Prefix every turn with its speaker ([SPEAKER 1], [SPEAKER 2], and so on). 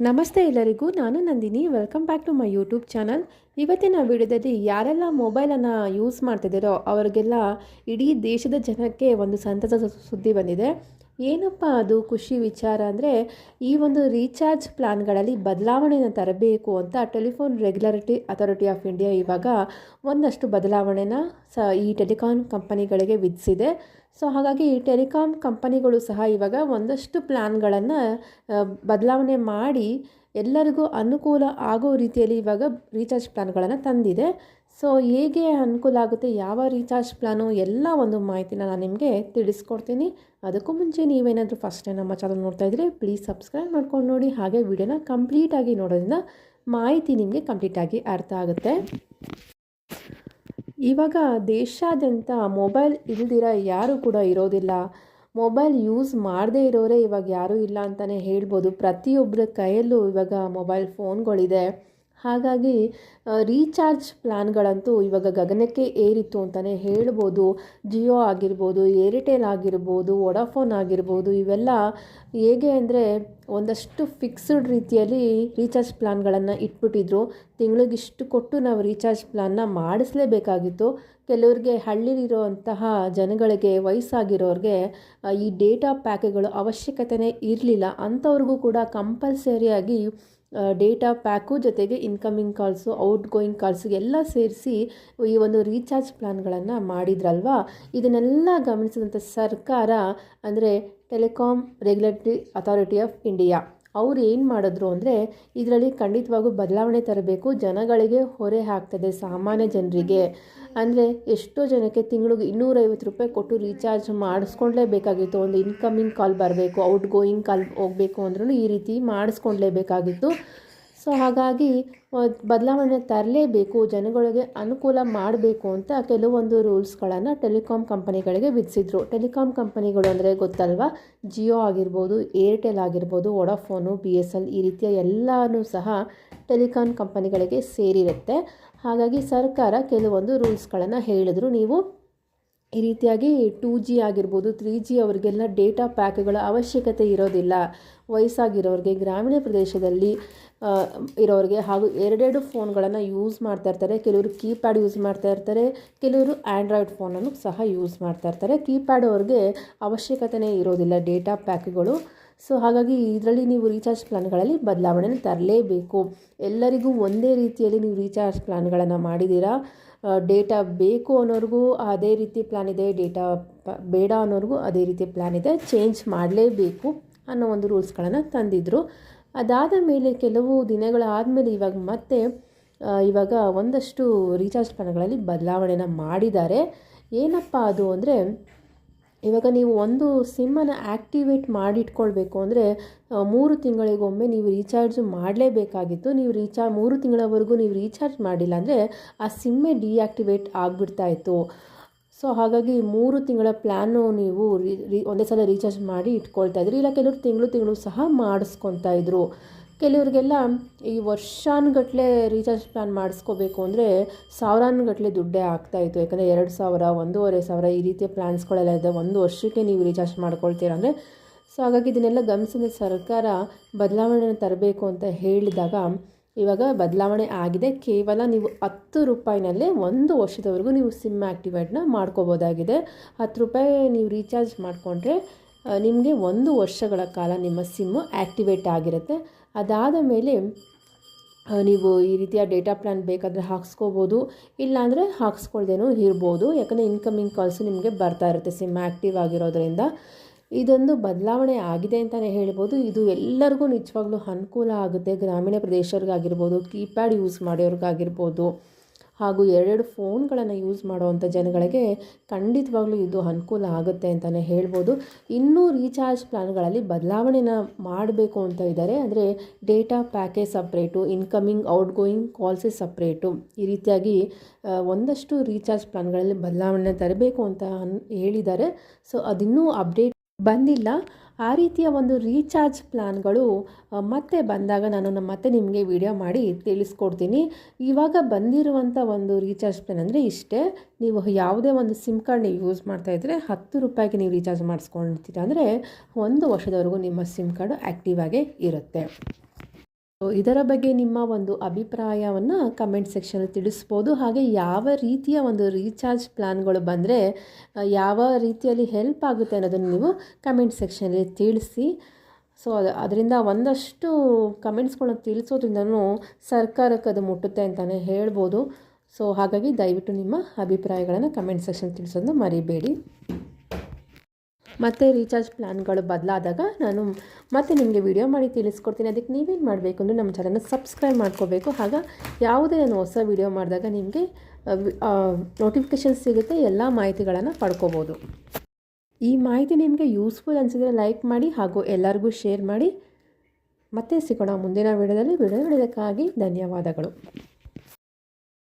[SPEAKER 1] ನಮಸ್ತೆ ಎಲ್ಲರಿಗೂ, ನಾನು Nandini. Welcome back to my YouTube channel ಇವತ್ತಿನ ವಿಡಿಯೋದಲ್ಲಿ ಯಾರೆಲ್ಲ ಮೊಬೈಲನ್ನು ಯೂಸ್ ಮಾಡ್ತಿದ್ದೀರೋ, ಅವರಿಗೆಲ್ಲ ಇಡೀ ದೇಶದ ಜನಕ್ಕೆ ಒಂದು ಸಂತಸದ ಸುದ್ದಿ ಬಂದಿದೆ. ಏನಪ್ಪ ಅದು ಖುಷಿ ವಿಚಾರ ಅಂದರೆ ಈ ಒಂದು ರೀಚಾರ್ಜ್ ಪ್ಲಾನ್ಗಳಲ್ಲಿ ಬದಲಾವಣೆಯನ್ನು ತರಬೇಕು ಅಂತ telephone regularity authority of India ಇವಾಗ ಒಂದಷ್ಟು ಬದಲಾವಣೆನ ಸ ಈ ಟೆಲಿಕಾಂ ಕಂಪನಿಗಳಿಗೆ ವಿಧಿಸಿದೆ. ಸೊ ಹಾಗಾಗಿ ಈ ಟೆಲಿಕಾಂ ಕಂಪನಿಗಳು ಸಹ ಇವಾಗ ಒಂದಷ್ಟು ಪ್ಲ್ಯಾನ್ಗಳನ್ನು ಬದಲಾವಣೆ ಮಾಡಿ ಎಲ್ಲರಿಗೂ ಅನುಕೂಲ ಆಗೋ ರೀತಿಯಲ್ಲಿ ಇವಾಗ ರೀಚಾರ್ಜ್ ಪ್ಲ್ಯಾನ್ಗಳನ್ನು ತಂದಿದೆ. ಸೊ ಹೇಗೆ ಅನುಕೂಲ ಆಗುತ್ತೆ, ಯಾವ ರೀಚಾರ್ಜ್ ಪ್ಲಾನು ಎಲ್ಲ ಒಂದು ಮಾಹಿತಿನ ನಾನು ನಿಮಗೆ ತಿಳಿಸ್ಕೊಡ್ತೀನಿ. ಅದಕ್ಕೂ ಮುಂಚೆ ನೀವೇನಾದರೂ ಫಸ್ಟ್ ಟೈಮ್ ನಮ್ಮ ಚಾನಲ್ ನೋಡ್ತಾ ಇದ್ದರೆ ಪ್ಲೀಸ್ ಸಬ್ಸ್ಕ್ರೈಬ್ ಮಾಡ್ಕೊಂಡು ನೋಡಿ. ಹಾಗೆ ವಿಡಿಯೋನ ಕಂಪ್ಲೀಟಾಗಿ ನೋಡೋದ್ರಿಂದ ಮಾಹಿತಿ ನಿಮಗೆ ಕಂಪ್ಲೀಟಾಗಿ ಅರ್ಥ ಆಗುತ್ತೆ. ಇವಾಗ ದೇಶಾದ್ಯಂತ ಮೊಬೈಲ್ ಇಲ್ದಿರ ಯಾರು ಕೂಡ ಇರೋದಿಲ್ಲ. ಮೊಬೈಲ್ ಯೂಸ್ ಮಾಡದೇ ಇರೋರೇ ಇವಾಗ ಯಾರೂ ಇಲ್ಲ ಅಂತಲೇ ಹೇಳ್ಬೋದು. ಪ್ರತಿಯೊಬ್ಬರ ಕೈಯಲ್ಲೂ ಇವಾಗ ಮೊಬೈಲ್ ಫೋನ್ಗಳಿದೆ. ಹಾಗಾಗಿ ರೀಚಾರ್ಜ್ ಪ್ಲ್ಯಾನ್ಗಳಂತೂ ಇವಾಗ ಗಗನಕ್ಕೆ ಏರಿತ್ತು ಅಂತಲೇ ಹೇಳ್ಬೋದು. ಜಿಯೋ ಆಗಿರ್ಬೋದು, ಏರ್ಟೆಲ್ ಆಗಿರ್ಬೋದು, ವೊಡಾಫೋನ್ ಆಗಿರ್ಬೋದು, ಇವೆಲ್ಲ ಹೇಗೆ ಅಂದರೆ ಒಂದಷ್ಟು ಫಿಕ್ಸ್ಡ್ ರೀತಿಯಲ್ಲಿ ರೀಚಾರ್ಜ್ ಪ್ಲ್ಯಾನ್ಗಳನ್ನು ಇಟ್ಬಿಟ್ಟಿದ್ರು. ತಿಂಗಳಿಗಿಷ್ಟು ಕೊಟ್ಟು ನಾವು ರೀಚಾರ್ಜ್ ಪ್ಲ್ಯಾನ್ನ ಮಾಡಿಸ್ಲೇಬೇಕಾಗಿತ್ತು. ಕೆಲವ್ರಿಗೆ ಹಳ್ಳಿಲಿರುವಂತಹ ಜನಗಳಿಗೆ, ವಯಸ್ಸಾಗಿರೋರಿಗೆ ಈ ಡೇಟಾ ಪ್ಯಾಕ್ಗಳು ಅವಶ್ಯಕತೆಯೇ ಇರಲಿಲ್ಲ. ಅಂಥವ್ರಿಗೂ ಕೂಡ ಕಂಪಲ್ಸರಿಯಾಗಿ ಡೇಟಾ ಪ್ಯಾಕು ಜೊತೆಗೆ incoming calls outgoing calls ಎಲ್ಲ ಸೇರಿಸಿ ಈ ಒಂದು ರೀಚಾರ್ಜ್ ಪ್ಲಾನ್ಗಳನ್ನು ಮಾಡಿದ್ರಲ್ವಾ? ಇದನ್ನೆಲ್ಲ ಗಮನಿಸಿದಂಥ ಸರ್ಕಾರ ಅಂದರೆ telecom regulatory authority of India ಅವ್ರು ಏನು ಮಾಡಿದ್ರು ಅಂದರೆ, ಇದರಲ್ಲಿ ಖಂಡಿತವಾಗೂ ಬದಲಾವಣೆ ತರಬೇಕು. ಜನಗಳಿಗೆ ಹೊರೆ ಹಾಕ್ತದೆ ಸಾಮಾನ್ಯ ಜನರಿಗೆ. ಅಂದರೆ ಎಷ್ಟೋ ಜನಕ್ಕೆ ತಿಂಗಳಿಗೆ ಇನ್ನೂರೈವತ್ತು ರೂಪಾಯಿ ಕೊಟ್ಟು ರೀಚಾರ್ಜ್ ಮಾಡಿಸ್ಕೊಂಡ್ಲೇಬೇಕಾಗಿತ್ತು. ಒಂದು ಇನ್ಕಮಿಂಗ್ ಕಾಲ್ ಬರಬೇಕು ಔಟ್ ಗೋಯಿಂಗ್ ಕಾಲ್ ಹೋಗಬೇಕು ಅಂದ್ರೂ ಈ ರೀತಿ ಮಾಡಿಸ್ಕೊಂಡ್ಲೇಬೇಕಾಗಿತ್ತು. ಸೊ ಹಾಗಾಗಿ ಬದಲಾವಣೆ ತರಲೇಬೇಕು, ಜನಗಳಿಗೆ ಅನುಕೂಲ ಮಾಡಬೇಕು ಅಂತ ಕೆಲವೊಂದು ರೂಲ್ಸ್ಗಳನ್ನು ಟೆಲಿಕಾಮ್ ಕಂಪನಿಗಳಿಗೆ ವಿಧಿಸಿದ್ರು. ಟೆಲಿಕಾಮ್ ಕಂಪನಿಗಳು ಅಂದರೆ ಗೊತ್ತಲ್ವಾ? ಜಿಯೋ ಆಗಿರ್ಬೋದು, ಏರ್ಟೆಲ್ ಆಗಿರ್ಬೋದು, ವೊಡಾಫೋನು ಬಿ ಎಸ್ ಎಲ್ ಈ ರೀತಿಯ ಎಲ್ಲನೂ ಸಹ ಟೆಲಿಕಾಮ್ ಕಂಪನಿಗಳಿಗೆ ಸೇರಿರುತ್ತೆ. ಹಾಗಾಗಿ ಸರ್ಕಾರ ಕೆಲವೊಂದು ರೂಲ್ಸ್ಗಳನ್ನು ಹೇಳಿದ್ರು. ನೀವು ಈ ರೀತಿಯಾಗಿ ಟೂ ಜಿ ಆಗಿರ್ಬೋದು ತ್ರೀ ಜಿ ಅವರಿಗೆಲ್ಲ ಡೇಟಾ ಪ್ಯಾಕ್ಗಳ ಅವಶ್ಯಕತೆ ಇರೋದಿಲ್ಲ. ವಯಸ್ಸಾಗಿರೋರಿಗೆ, ಗ್ರಾಮೀಣ ಪ್ರದೇಶದಲ್ಲಿ ಇರೋರಿಗೆ ಹಾಗೂ ಎರಡೆರಡು ಫೋನ್ಗಳನ್ನು ಯೂಸ್ ಮಾಡ್ತಾ ಇರ್ತಾರೆ. ಕೆಲವರು ಕೀಪ್ಯಾಡ್ ಯೂಸ್ ಮಾಡ್ತಾ ಇರ್ತಾರೆ. ಕೆಲವರು ಆ್ಯಂಡ್ರಾಯ್ಡ್ ಫೋನನ್ನು ಸಹ ಯೂಸ್ ಮಾಡ್ತಾ ಇರ್ತಾರೆ. ಕೀಪ್ಯಾಡ್ ಅವ್ರಿಗೆ ಅವಶ್ಯಕತೆಯೇ ಇರೋದಿಲ್ಲ ಡೇಟಾ ಪ್ಯಾಕ್ಗಳು ಸೊ ಹಾಗಾಗಿ ಇದರಲ್ಲಿ ನೀವು ರೀಚಾರ್ಜ್ ಪ್ಲಾನ್ಗಳಲ್ಲಿ ಬದಲಾವಣೆ ತರಲೇಬೇಕು. ಎಲ್ಲರಿಗೂ ಒಂದೇ ರೀತಿಯಲ್ಲಿ ನೀವು ರೀಚಾರ್ಜ್ ಪ್ಲಾನ್ಗಳನ್ನು ಮಾಡಿದ್ದೀರಾ? ಡೇಟಾ ಬೇಕು ಅನ್ನೋರಿಗೂ ಅದೇ ರೀತಿ ಪ್ಲ್ಯಾನ್ ಇದೆ, ಡೇಟಾ ಬೇಡ ಅನ್ನೋರಿಗೂ ಅದೇ ರೀತಿ ಪ್ಲ್ಯಾನ್ ಇದೆ ಚೇಂಜ್ ಮಾಡಲೇಬೇಕು ಅನ್ನೋ ಒಂದು ರೂಲ್ಸ್ಗಳನ್ನು ತಂದಿದ್ದರು ಅದಾದ ಮೇಲೆ ಕೆಲವು ದಿನಗಳಾದಮೇಲೆ ಇವಾಗ ಮತ್ತೆ ಇವಾಗ ಒಂದಷ್ಟು ರೀಚಾರ್ಜ್ ಪ್ಲಾನ್ಗಳಲ್ಲಿ ಬದಲಾವಣೆನ ಮಾಡಿದ್ದಾರೆ. ಏನಪ್ಪ ಅದು ಅಂದರೆ ಇವಾಗ ನೀವು ಒಂದು ಸಿಮ್ಮನ್ನು ಆ್ಯಕ್ಟಿವೇಟ್ ಮಾಡಿಟ್ಕೊಳ್ಬೇಕು ಅಂದರೆ ಮೂರು ತಿಂಗಳಿಗೊಮ್ಮೆ ನೀವು ರೀಚಾರ್ಜ್ ಮಾಡಲೇಬೇಕಾಗಿತ್ತು. ನೀವು ರೀಚಾರ್ ಮೂರು ತಿಂಗಳವರೆಗೂ ನೀವು ರೀಚಾರ್ಜ್ ಮಾಡಿಲ್ಲ ಅಂದರೆ, ಆ ಸಿಮ್ಮೇ ಡಿಆಕ್ಟಿವೇಟ್ ಆಗಿಬಿಡ್ತಾ ಇತ್ತು. ಸೊ, ಹಾಗಾಗಿ ಮೂರು ತಿಂಗಳ ಪ್ಲ್ಯಾನು ನೀವು ರೀ ಒಂದೇ ಸಲ ರೀಚಾರ್ಜ್ ಮಾಡಿ ಇಟ್ಕೊಳ್ತಾ ಇದ್ರಿ. ಇಲ್ಲ, ಕೆಲವರು ತಿಂಗಳು ತಿಂಗಳು ಸಹ ಮಾಡಿಸ್ಕೊತಾ ಇದ್ರು. ಕೆಲವರಿಗೆಲ್ಲ ಈ ವರ್ಷಾನುಗಟ್ಲೆ ರೀಚಾರ್ಜ್ ಪ್ಲ್ಯಾನ್ ಮಾಡಿಸ್ಕೋಬೇಕು ಅಂದರೆ ಸಾವಿರಾನುಗಟ್ಟಲೆ ದುಡ್ಡೇ ಆಗ್ತಾಯಿತ್ತು ಯಾಕಂದರೆ ಎರಡು ಸಾವಿರ, ಒಂದೂವರೆ ಸಾವಿರ ಈ ರೀತಿಯ ಪ್ಲ್ಯಾನ್ಸ್ಗಳೆಲ್ಲ ಇದೆ ಒಂದು ವರ್ಷಕ್ಕೆ ನೀವು ರೀಚಾರ್ಜ್ ಮಾಡ್ಕೊಳ್ತೀರ ಅಂದರೆ ಸೊ ಹಾಗಾಗಿ ಇದನ್ನೆಲ್ಲ ಗಮನಿಸಿದ ಸರ್ಕಾರ ಬದಲಾವಣೆಯನ್ನು ತರಬೇಕು ಅಂತ ಹೇಳಿದಾಗ ಇವಾಗ ಬದಲಾವಣೆ ಆಗಿದೆ. ಕೇವಲ ನೀವು ಹತ್ತು ರೂಪಾಯಿನಲ್ಲೇ ಒಂದು ವರ್ಷದವರೆಗೂ ನೀವು ಸಿಮ್ ಆ್ಯಕ್ಟಿವೇಟ್ನ ಮಾಡ್ಕೋಬೋದಾಗಿದೆ. ಹತ್ತು ರೂಪಾಯಿ ನೀವು ರೀಚಾರ್ಜ್ ಮಾಡಿಕೊಂಡ್ರೆ ನಿಮಗೆ ಒಂದು ವರ್ಷಗಳ ಕಾಲ ನಿಮ್ಮ ಸಿಮ್ಮು ಆ್ಯಕ್ಟಿವೇಟ್ ಆಗಿರುತ್ತೆ. ಅದಾದ ಮೇಲೆ ನೀವು ಈ ರೀತಿಯ ಡೇಟಾ ಪ್ಲ್ಯಾನ್ ಬೇಕಾದರೆ ಹಾಕ್ಸ್ಕೋಬೋದು, ಇಲ್ಲಾಂದರೆ ಹಾಕ್ಸ್ಕೊಳ್ದೇನೂ ಇರ್ಬೋದು. ಯಾಕಂದರೆ ಇನ್ಕಮಿಂಗ್ ಕಾಲ್ಸು ನಿಮಗೆ ಬರ್ತಾ ಇರುತ್ತೆ ಸಿಮ್ ಆ್ಯಕ್ಟಿವ್ ಆಗಿರೋದ್ರಿಂದ. ಇದೊಂದು ಬದಲಾವಣೆ ಆಗಿದೆ ಅಂತಲೇ ಹೇಳ್ಬೋದು. ಇದು ಎಲ್ಲರಿಗೂ ನಿಜವಾಗ್ಲೂ ಅನುಕೂಲ ಆಗುತ್ತೆ. ಗ್ರಾಮೀಣ ಪ್ರದೇಶವ್ರಿಗಾಗಿರ್ಬೋದು, ಕೀಪ್ಯಾಡ್ ಯೂಸ್ ಮಾಡೋರಿಗಾಗಿರ್ಬೋದು ಹಾಗೂ ಎರಡೆರಡು ಫೋನ್ಗಳನ್ನು ಯೂಸ್ ಮಾಡುವಂಥ ಜನಗಳಿಗೆ ಖಂಡಿತವಾಗ್ಲೂ ಇದು ಅನುಕೂಲ ಆಗುತ್ತೆ ಅಂತಲೇ ಹೇಳ್ಬೋದು. ಇನ್ನೂ ರೀಚಾರ್ಜ್ ಪ್ಲ್ಯಾನ್ಗಳಲ್ಲಿ ಬದಲಾವಣೆನ ಮಾಡಬೇಕು ಅಂತ ಇದ್ದಾರೆ ಅಂದರೆ data package separate, incoming outgoing ಕಾಲ್ಸೇ separate. ಈ ರೀತಿಯಾಗಿ ಒಂದಷ್ಟು ರೀಚಾರ್ಜ್ ಪ್ಲ್ಯಾನ್ಗಳಲ್ಲಿ ಬದಲಾವಣೆ ತರಬೇಕು ಅಂತ ಹೇಳಿದ್ದಾರೆ. ಸೊ, ಅದಿನ್ನೂ ಅಪ್ಡೇಟ್ ಬಂದಿಲ್ಲ. ಆ ರೀತಿಯ ಒಂದು ರೀಚಾರ್ಜ್ ಪ್ಲ್ಯಾನ್ಗಳು ಮತ್ತೆ ಬಂದಾಗ ನಾನು ಮತ್ತೆ ನಿಮಗೆ ವಿಡಿಯೋ ಮಾಡಿ ತಿಳಿಸ್ಕೊಡ್ತೀನಿ. ಇವಾಗ ಬಂದಿರುವಂಥ ಒಂದು ರೀಚಾರ್ಜ್ ಪ್ಲ್ಯಾನ್ ಅಂದರೆ ಇಷ್ಟೇ. ನೀವು ಯಾವುದೇ ಒಂದು ಸಿಮ್ ಕಾರ್ಡ್ ನೀವು ಯೂಸ್ ಮಾಡ್ತಾಯಿದ್ರೆ ಹತ್ತು ರೂಪಾಯಿಗೆ ನೀವು ರೀಚಾರ್ಜ್ ಮಾಡಿಸ್ಕೊಳ್ತೀರ ಅಂದರೆ ಒಂದು ವರ್ಷದವರೆಗೂ ನಿಮ್ಮ ಸಿಮ್ ಕಾರ್ಡು ಆ್ಯಕ್ಟಿವ್ ಆಗೇ ಇರುತ್ತೆ. ಇದರ ಬಗ್ಗೆ ನಿಮ್ಮ ಒಂದು ಅಭಿಪ್ರಾಯವನ್ನು ಕಮೆಂಟ್ ಸೆಕ್ಷನಲ್ಲಿ ತಿಳಿಸ್ಬೋದು. ಹಾಗೆ ಯಾವ ರೀತಿಯ ಒಂದು ರೀಚಾರ್ಜ್ ಪ್ಲ್ಯಾನ್ಗಳು ಬಂದರೆ ಯಾವ ರೀತಿಯಲ್ಲಿ ಹೆಲ್ಪ್ ಆಗುತ್ತೆ ಅನ್ನೋದನ್ನು ನೀವು ಕಮೆಂಟ್ ಸೆಕ್ಷನಲ್ಲಿ ತಿಳಿಸಿ. ಸೊ ಅದು, ಅದರಿಂದ ಒಂದಷ್ಟು ಕಮೆಂಟ್ಸ್ಗಳನ್ನ ತಿಳಿಸೋದ್ರಿಂದನೂ ಸರ್ಕಾರಕ್ಕೆ ಅದು ಮುಟ್ಟುತ್ತೆ ಅಂತಲೇ ಹೇಳ್ಬೋದು. ಸೊ ಹಾಗಾಗಿ ದಯವಿಟ್ಟು ನಿಮ್ಮ ಅಭಿಪ್ರಾಯಗಳನ್ನು ಕಮೆಂಟ್ ಸೆಕ್ಷನ್ ತಿಳಿಸೋದನ್ನ ಮರಿಬೇಡಿ. ಮತ್ತು ರೀಚಾರ್ಜ್ ಪ್ಲ್ಯಾನ್ಗಳು ಬದಲಾದಾಗ ನಾನು ಮತ್ತೆ ನಿಮಗೆ ವಿಡಿಯೋ ಮಾಡಿ ತಿಳಿಸ್ಕೊಡ್ತೀನಿ. ಅದಕ್ಕೆ ನೀವೇನು ಮಾಡಬೇಕು ಅಂದರೆ ನಮ್ಮ ಚಾನಲ್ನ ಸಬ್ಸ್ಕ್ರೈಬ್ ಮಾಡ್ಕೋಬೇಕು. ಆಗ ಯಾವುದೇ ನಾನು ಹೊಸ ವಿಡಿಯೋ ಮಾಡಿದಾಗ ನಿಮಗೆ ನೋಟಿಫಿಕೇಷನ್ ಸಿಗುತ್ತೆ, ಎಲ್ಲ ಮಾಹಿತಿಗಳನ್ನು ಪಡ್ಕೋಬೋದು. ಈ ಮಾಹಿತಿ ನಿಮಗೆ ಯೂಸ್ಫುಲ್ ಅನಿಸಿದರೆ ಲೈಕ್ ಮಾಡಿ ಹಾಗೂ ಎಲ್ಲರಿಗೂ ಶೇರ್ ಮಾಡಿ. ಮತ್ತೆ ಸಿಗೋಣ ಮುಂದಿನ ವಿಡಿಯೋದಲ್ಲಿ. ವಿಡಿಯೋ ನೋಡೋದಕ್ಕಾಗಿ ಧನ್ಯವಾದಗಳು.